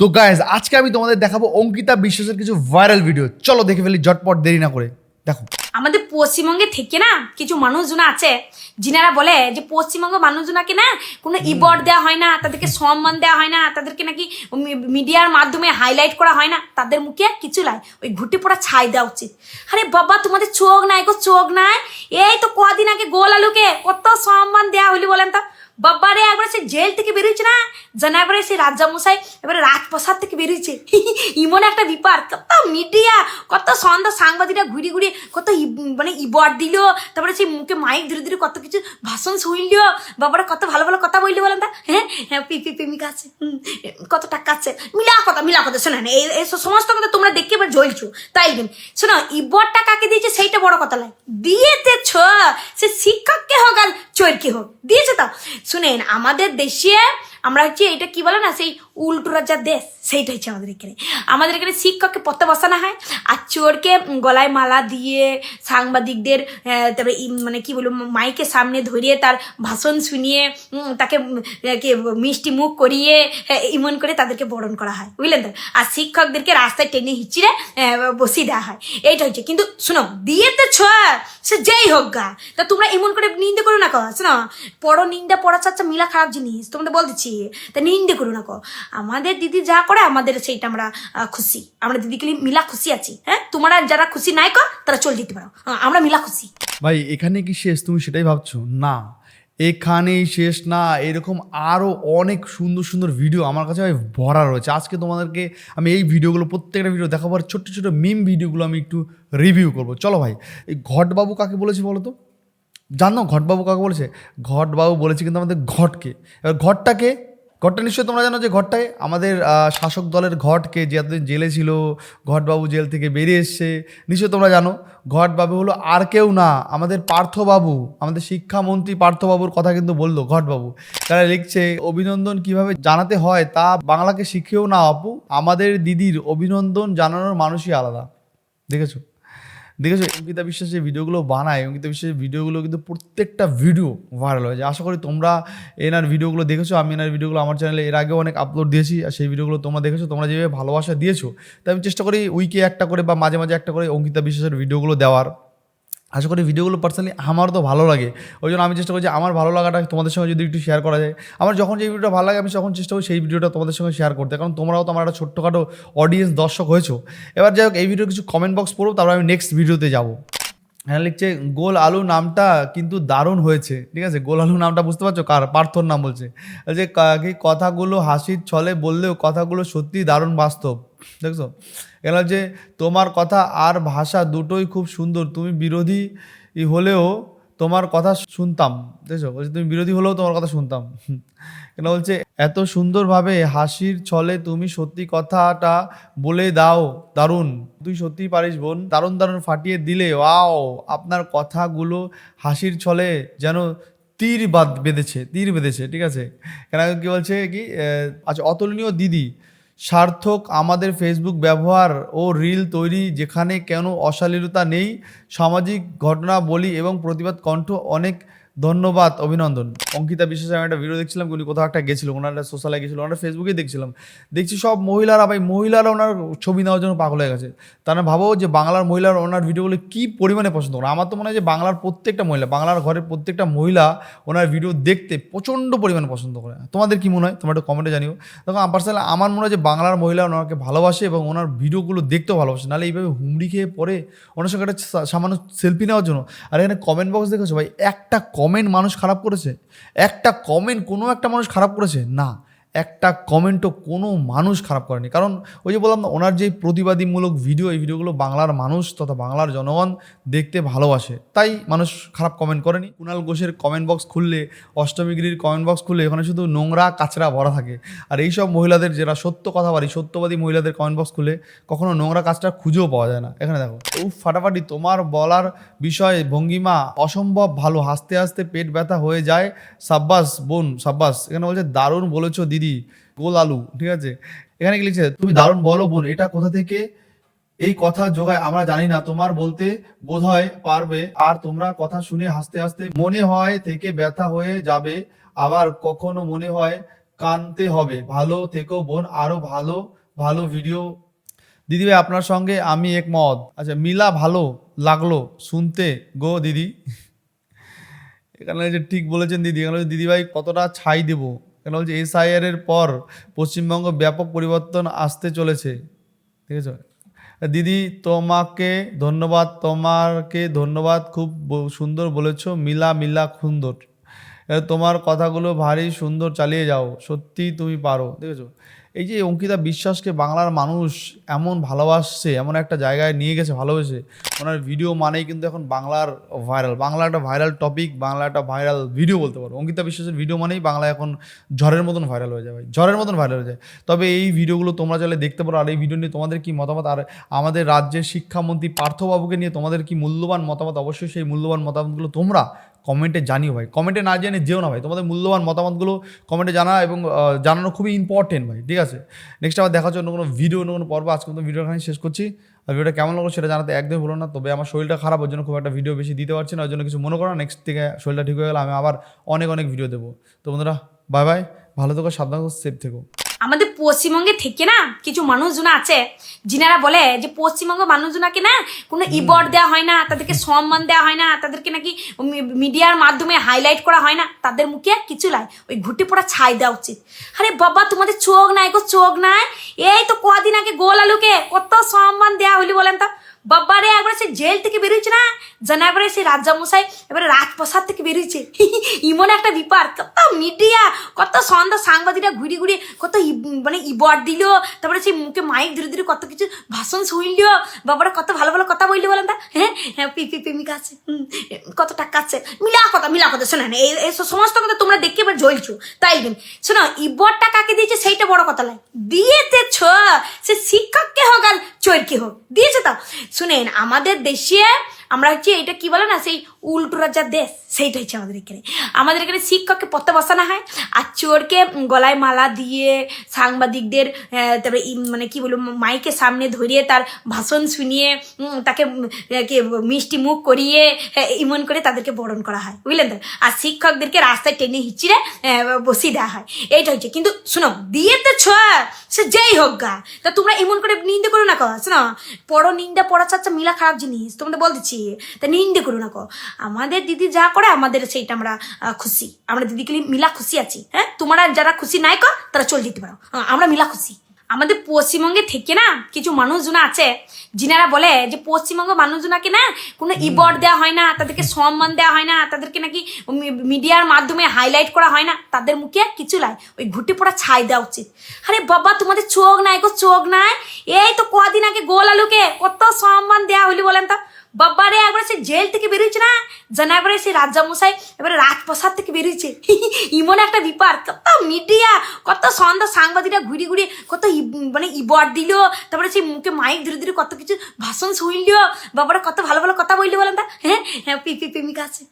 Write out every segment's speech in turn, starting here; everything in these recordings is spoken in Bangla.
তো গাইজ আজকে আমি তোমাদের দেখাবো অঙ্কিতা বিশ্বাসের কিছু ভাইরাল ভিডিও চলো দেখে ফেলি ঝটপট দেরি না করে। দেখো। আমাদের পশ্চিমবঙ্গে থেকে না কিছু মানুষজন আছে যিনারা বলে যে পশ্চিমবঙ্গ মানুষজনকে না কোনো ইবর দেওয়া হয় না তাদেরকে সম্মান দেওয়া হয় না তাদেরকে নাকি মিডিয়ার মাধ্যমে হাইলাইট করা হয় না। তাদের মুখে কিছু নাই। ওই ঘুটে পড়া ছাই দেওয়া উচিত। আরে বাবা তোমাদের চোখ নাই গো চোখ নাই। এই তো কদিন আগে গোল আলুকে কত সম্মান দেওয়া হইলি বলেন তো? বাবারে, একবার সে জেল থেকে বেরিয়েছে না? যেন একবারে সেই রাজ্জামশাই এবারে রাজপ্রসাদ থেকে বেরিয়েছে। ইমন একটা বিপার কত মিডিয়া, কত সন্ধ্যা সাংবাদিকরা ঘুরি ঘুরি কত মানে ইবর দিল, তারপরে সেই মুখে মাইক ধীরে ধীরে কত কিছু ভাষণ শুনল। বাবারা, কত ভালো ভালো কথা বললি বলেন তা? হ্যাঁ? হ্যাঁ পিপি প্রেমিকা আছে। কত টাকা আছে। মিলা কথা মিলা কথা, শোনেন, এই সমস্ত কথা তোমরা দেখে এবার জ্বলছো। তাই দিন, শোনো ইবরটা কাকে দিয়েছে সেইটা বড় কথা নয়। দিয়েছে ছ সে শিক্ষককে হোক চোরকে হোক। দিয়েছে তো। শুনেন আমাদের দেশে আমরা হচ্ছে এটা কি বলে না, সেই উল্টো রাজার দেশ, সেইটা হচ্ছে আমাদের এখানে। আমাদের এখানে শিক্ষককে পথে বসানো হয় আর চোরকে গলায় মালা দিয়ে সাংবাদিকদের তারপরে মানে কি বলব, মাইকের সামনে ধরিয়ে তার ভাষণ শুনিয়ে তাকে মিষ্টি মুখ করিয়ে ইমন করে তাদেরকে বরণ করা হয়। বুঝলেন তো? আর শিক্ষকদেরকে রাস্তায় টেনে হিচিড়ে বসিয়ে দেওয়া হয়। এইটা হচ্ছে। কিন্তু শোনো, দিয়ে তো ছোঁয়া, সে যেই হোক গা। তা তোমরা এমন করে নিন্দে করো না কো শোনো, পড়ো, নিন্দা পড়া চাচ্ছা মিলা খারাপ জিনিস। তোমাদের বলতেছি তা নিন্দে করো না কো। আমাদের দিদি যা করে, আমাদের সেইটা আমরা খুশি। আমরা দিদিকে মিলা খুশি আছি হ্যাঁ? তোমরা যারা খুশি নাই কর তারা চলে যেতে পারো। আমরা মিলা খুশি। ভাই, এখানে কি শেষ? তুমি সেটাই ভাবছ? না। এখানেই শেষ না। এরকম আরও অনেক সুন্দর সুন্দর ভিডিও আমার কাছে ভরা রয়েছে। আজকে তোমাদেরকে আমি এই ভিডিওগুলো প্রত্যেকটা ভিডিও দেখাবো আর ছোট্ট ছোটো মিম ভিডিওগুলো আমি একটু রিভিউ করব। চলো ভাই, এই ঘটবাবু কাকে বলেছি বলো তো? জানো ঘটবাবু কাকে বলেছে? ঘটবাবু বলেছে কিন্তু আমাদের ঘটকে। এবার ঘটটাকে, ঘটটা নিশ্চয়ই তোমরা জানো যে ঘরটায় আমাদের শাসক দলের ঘটকে যে এতদিন জেলে ছিল, ঘটবাবু জেল থেকে বেরিয়ে এসছে, নিশ্চয়ই তোমরা জানো। ঘটবাবু হলো আর কেউ না, আমাদের পার্থবাবু, আমাদের শিক্ষামন্ত্রী পার্থবাবুর কথা কিন্তু বলল ঘটবাবু। তারা লিখছে, অভিনন্দন কীভাবে জানাতে হয় তা বাংলাকে শিখেও না আপু, আমাদের দিদির অভিনন্দন জানানোর মানুষই আলাদা। দেখেছ? দেখেছ, অঙ্কিতা বিশ্বাস যে ভিডিওগুলো বানায়, অঙ্কিতা বিশ্বাসের ভিডিওগুলো কিন্তু প্রত্যেকটা ভিডিও ভাইরাল হয়েছে আশা করি তোমরা এনার ভিডিওগুলো দেখেছ, আমি এনার ভিডিওগুলো আমার চ্যানেলে এর আগেও অনেক আপলোড দিয়েছি, আর সেই ভিডিওগুলো তোমরা দেখেছ, তোমরা যেভাবে ভালোবাসা দিয়েছ, তাই আমি চেষ্টা করি উইকে একটা করে বা মাঝে মাঝে একটা করে অঙ্কিতা বিশ্বাসের ভিডিওগুলো দেওয়ার। আশা করি ভিডিওগুলো পার্সোনালি আমার তো ভালো লাগে। ওই জন্য আমি চেষ্টা করি যে আমার ভালো লাগাটা তোমাদের সঙ্গে যদি একটু শেয়ার করা যায়। আমার যখন যে ভিডিওটা ভালো লাগে, আমি তখন চেষ্টা করি সেই ভিডিওটা তোমাদের সঙ্গে শেয়ার করতে। কারণ তোমরাও তো আমার একটা ছোট্টখাটো অডিয়েন্স দর্শক হয়েছো। এবার যাই হোক, এই ভিডিও কিছু কমেন্ট বক্স পড়ো তারপর আমি নেক্সট ভিডিওতে যাব। হ্যাঁ লিখছে, গোল আলু নামটা কিন্তু দারুণ হয়েছে। ঠিক আছে? গোল আলু নামটা বুঝতে পারছ? কার? পার্থর নাম বলছে। যে কথাগুলো হাসির ছলে বললেও কথাগুলো সত্যি দারুণ বাস্তব। দেখছ? এখানে যে তোমার কথা আর ভাষা দুটোই খুব সুন্দর। তুমি বিরোধী হলেও তোমার কথা শুনতাম দেখছ বলছে, তুমি বিরোধী হলেও তোমার কথা শুনতাম। কেন বলছে, এত সুন্দরভাবে হাসির ছলে তুমি সত্যি কথাটা বলে দাও, দারুণ। তুই সত্যি পারিস, বোন। দারুণ দারুণ ফাটিয়ে দিলে, ওয়াও। আপনার কথাগুলো হাসির ছলে যেন তীর বাদ বেঁধেছে, তীর বেঁধেছে, ঠিক আছে? কেন কি বলছে কি আচ্ছা অতুলনীয় দিদি। সার্থক আমাদের ফেসবুক ব্যবহার ও রিল তৈরি যেখানে কেন অশালীলতা নেই, সামাজিক ঘটনা বলি এবং প্রতিবাদ কণ্ঠ অনেক ধন্যবাদ, অভিনন্দন। অঙ্কিতা বিশ্বাস আমি একটা ভিডিও দেখছিলাম, উনি কোথাও একটা গেছিল ওনারা সোশ্যালে গেছিল ওনারা ফেসবুকে দেখছিলাম। দেখছি সব মহিলারা, ভাই, মহিলারা ওনার ছবি নেওয়ার জন্য পাগল হয়ে গেছে। তারা ভাবো যে বাংলার মহিলার ওনার ভিডিওগুলো কী পরিমাণে পছন্দ করে। আমার তো মনে হয় যে বাংলার প্রত্যেকটা মহিলা, বাংলার ঘরের প্রত্যেকটা মহিলা ওনার ভিডিও দেখতে প্রচণ্ড পরিমাণে পছন্দ করে। তোমাদের কি মনে হয়? তোমরা একটু কমেন্টে জানিও। তখন পার্সোনালি আমার মনে হয় যে বাংলার মহিলা ওনাকে ভালোবাসে এবং ওনার ভিডিওগুলো দেখতেও ভালোবাসে। নাহলে এইভাবে হুমড়ি খেয়ে পরে ওনার সঙ্গে একটা সামান্য সেলফি নেওয়ার জন্য। আর এখানে কমেন্ট বক্স দেখেছ ভাই? একটা কমেন্ট মানুষ খারাপ করেছে? একটা কমেন্ট কোনো একটা মানুষ খারাপ করেছে? না। একটা কমেন্টও কোনো মানুষ খারাপ করেনি। কারণ ওই যে বললাম না, ওনার যে প্রতিবাদীমূলক ভিডিও এই ভিডিওগুলো বাংলার মানুষ তথা বাংলার জনগণ দেখতে ভালোবাসে। তাই মানুষ খারাপ কমেন্ট করেনি। কুণাল ঘোষের কমেন্ট বক্স খুললে অষ্টমীগিরির কমেন্ট বক্স খুললে ওখানে শুধু নোংরা কাচরা ভরা থাকে। আর এইসব মহিলাদের যারা সত্য কথাবাদী সত্যবাদী মহিলাদের কমেন্ট বক্স খুলে কখনো নোংরা কাজটা খুঁজেও পাওয়া যায় না। এখানে দেখো, উফ, ফাটাফাটি, তোমার বলার বিষয় ভঙ্গিমা অসম্ভব ভালো। হাসতে হাসতে পেট ব্যথা হয়ে যায়। সাব্বাস, বোন, সাব্বাস। এখানে বলছে, দারুণ বলেছ, দিদি। গোল আলু, ঠিক আছে? এখানে কি লিখছে? তুমি দারুণ বলো বোন, এটা কোথা থেকে এই কথা যোগায় আমরা জানি না। তোমার বলতে বোধ হয় পারবে, আর তোমরা কথা শুনে হাসতে হাসতে মনে হয় থেকে ব্যথা হয়ে যাবে, আবার কখনো মনে হয় কানতে হবে। ভালো থেকো বোন, আরও ভালো ভালো ভিডিও দিদি ভাই, আপনার সঙ্গে আমি একমত। আচ্ছা মিলা ভালো লাগল শুনতে, গো দিদি? এখানে যে ঠিক বলেছেন দিদি, এখানে দিদি ভাই কতটা ছাই দেব। এখানে বলছে এসআইআর এর পর পশ্চিমবঙ্গ ব্যাপক পরিবর্তন আসতে চলেছে। ঠিক আছে? দিদি, তোমাকে ধন্যবাদ তোমাকে ধন্যবাদ, খুব সুন্দর বলেছ, মিলা মিলা সুন্দর তোমার কথাগুলো ভারী সুন্দর, চালিয়ে যাও সত্যি তুমি পারো। দেখেছ এই যে অঙ্কিতা বিশ্বাসকে বাংলার মানুষ এমন ভালোবাসছে, এমন একটা জায়গায় নিয়ে গেছে, ভালোবেসে, ওনার ভিডিও মানেই কিন্তু এখন বাংলার ভাইরাল বাংলা একটা ভাইরাল টপিক বাংলা একটা ভাইরাল ভিডিও বলতে পারো। অঙ্কিতা বিশ্বাসের ভিডিও মানেই বাংলা এখন ঝড়ের মতন ভাইরাল হয়ে যাবে ঝড়ের মতন ভাইরাল হয়ে যায়। তবে এই ভিডিওগুলো তোমরা চাইলে দেখতে পারো, আর এই ভিডিও নিয়ে তোমাদের কি মতামত? আর আমাদের রাজ্যের শিক্ষামন্ত্রী পার্থবাবুকে নিয়ে তোমাদের কি মূল্যবান মতামত? অবশ্যই সেই মূল্যবান মতামতগুলো তোমরা কমেন্টে জানিও ভাই। কমেন্টে না জেনে যেও না ভাই। তোমাদের মূল্যবান মতামতগুলো কমেন্টে জানা এবং জানানো খুবই ইম্পর্টেন্ট ভাই। ঠিক আছে? নেক্সট আবার দেখা হচ্ছে অন্য কোনো ভিডিও অন্য কোনো পর্ব আজকে মতো ভিডিও এখানে শেষ করছি। আর ভিডিওটা কেমন লাগল সেটা জানাতে একদমই ভুলো না। তবে আমার শরীরটা খারাপ, ওর জন্য খুব একটা ভিডিও বেশি দিতে পারছি না ওই জন্য কিছু মনে করো নেক্সট থেকে শরীরটা ঠিক হয়ে গেলে আমি আবার অনেক অনেক ভিডিও দেবো। তো বন্ধুরা বাই বাই ভালো থেকো, সাবধান থেকো সেফ থেকো। আমাদের পশ্চিমবঙ্গে থেকে না কিছু মানুষজন আছে যিনারা বলে যে পশ্চিমবঙ্গ মানুষজনাকে না কোনো ইবর্ড দেওয়া হয় না তাদেরকে সম্মান দেওয়া হয় না তাদেরকে নাকি মিডিয়ার মাধ্যমে হাইলাইট করা হয় না তাদের মুখে কিছু নাই। ওই ঘুটে পড়া ছাই দেওয়া উচিত। আরে বাবা তোমাদের চোখ নাই গো চোখ নাই। এই তো কদিন আগে গোল আলুকে কত সম্মান দেওয়া হইলি বলেন তো। বাবারে, একবার সে জেল থেকে বেরিয়েছে না? যেন একবারে সে রাজ্জামশাই এবারে রাজপ্রসাদ থেকে বেরিয়েছে। ইমন একটা বিপার কত মিডিয়া, কত সন্ধ্যা সাংবাদিকরা ঘুরি ঘুরি কত মানে ইবর দিল, তারপরে সেই মুখে মাইক ধীরে ধীরে কত কিছু ভাষণ শুনল। বাবারা, কত ভালো ভালো কথা বললি বলেন তা। হ্যাঁ হ্যাঁ পিপি প্রেমিকা আছে কত টাকা আছে। মিলা কথা মিলা কথা, শোনেন, এই এই সমস্ত কথা তোমরা দেখে এবার জ্বলছো। তাই দিন, শোনো ইবরটা কাকে দিয়েছে সেইটা বড় কথা নয়। দিয়েছে ছ, সে শিক্ষককে হোক আর চোরকে হোক। দিয়েছে তো। শুনেন আমাদের দেশে আমরা হচ্ছে এটা কি বলে না সেই উল্টো রাজার দেশ সেইটা হচ্ছে আমাদের এখানে। আমাদের এখানে শিক্ষককে পথে বসানো হয়, আর চোরকে গলায় মালা দিয়ে সাংবাদিকদের তারপরে মানে কি বলব, মাইকের সামনে ধরিয়ে তার ভাষণ শুনিয়ে তাকে মিষ্টি মুখ করিয়ে ইমন করে তাদেরকে বরণ করা হয়। বুঝলেন তো? আর শিক্ষকদেরকে রাস্তায় টেনে হিচড়ে বসিয়ে দেওয়া হয়। এইটা হচ্ছে। কিন্তু শোনো, দিয়ে তো ছোঁয়া, সে যেই হোক গা। তা তোমরা এমন করে নিন্দে করো না কো, শোনো? পড়ো, নিন্দা পড়া চাচ্ছা মিলা খারাপ জিনিস, তোমাদের বলতেছি। তা নিন্দে করো না কো। আমাদের দিদি যা করে আমাদের সেইটা আমরা খুশি। আমরা দিদিকে মিলা খুশি আছি হ্যাঁ? তোমরা যারা খুশি নাই কো তারা চলে যেতে পারো। আমরা মিলা খুশি। আমাদের পশ্চিমবঙ্গে থেকে না কিছু মানুষজন আছে যিনারা বলে যে পশ্চিমবঙ্গ মানুষজনাকে না কোনো ইবর্ড দেওয়া হয় না তাদেরকে সম্মান দেওয়া হয় না তাদেরকে নাকি মিডিয়ার মাধ্যমে হাইলাইট করা হয় না তাদের মুখে আর কিছু নাই। ওই ঘুটে পড়া ছাই দেওয়া উচিত। আরে বাবা তোমাদের চোখ নাই গো চোখ নাই। এই তো কদিন আগে গোল আলুকে কত সম্মান দেওয়া হইলি বলেন তো। বাবারে, একবার সে জেল থেকে বেরিয়েছে না? যেন একবারে সে রাজ্জামশাই এবারে রাজপ্রসাদ থেকে বেরিয়েছে। ইমন একটা বিপার কত মিডিয়া, কত সন্ধ্যা সাংবাদিকরা ঘুরি ঘুরি কত মানে ইবর দিল, তারপরে সেই মুখে মাইক ধীরে ধীরে কত কিছু ভাষণ শুনল। বাবারা, কত ভালো ভালো কথা বললি বলেন তা? হ্যাঁ? হ্যাঁ পিপি প্রেমিকা আছে।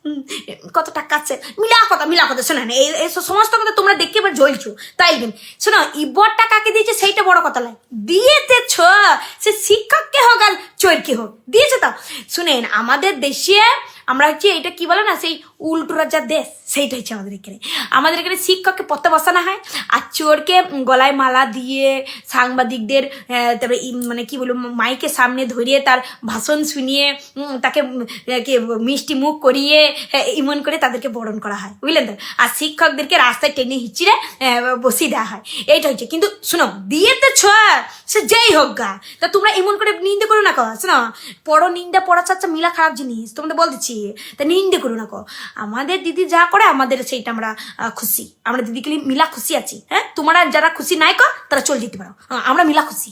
কত টাকা আছে? মিলা কথা মিলা কথা, শোনেন এই এই সমস্ত কথা তোমরা দেখে এবার জ্বলছো। তাই দিন শোনো ইবরটা কাকে দিয়েছে সেইটা বড় কথা নয়। দিয়েছে ছ, সে শিক্ষককে হোক আর চোরকে হোক। দিয়েছে তো। শুনেন, আমাদের দেশে আমরা হচ্ছে এটা কি বলে না, সেই উল্টো রাজার দেশ সেইটা হচ্ছে আমাদের এখানে। আমাদের এখানে শিক্ষককে পথে বসানো হয়, আর চোরকে গলায় মালা দিয়ে সাংবাদিকদের তারপরে মানে কি বলব, মাইকের সামনে ধরিয়ে তার ভাষণ শুনিয়ে তাকে মিষ্টি মুখ করিয়ে ইমন করে তাদেরকে বরণ করা হয়, বুঝলেন তো? আর শিক্ষকদেরকে রাস্তায় টেনে হিচড়ে বসিয়ে দেওয়া হয়, এইটা হচ্ছে। কিন্তু শোনো, দিয়ে তো ছোঁয়া সে যেই হোক গা। তা তোমরা এমন করে নিন্দে করো না কাজ না পড়ো, নিন্দা, পড়া চাচ্ছা মিলা খারাপ জিনিস। তোমাদের বল দিচ্ছি। তা নিন্দে করো না কো। আমাদের দিদি যা করে, আমাদের সেইটা আমরা খুশি। আমরা দিদিকে মিলা খুশি আছি হ্যাঁ? তোমরা যারা খুশি নাই কো, তারা চলে যেতে পারো। আমরা মিলা খুশি।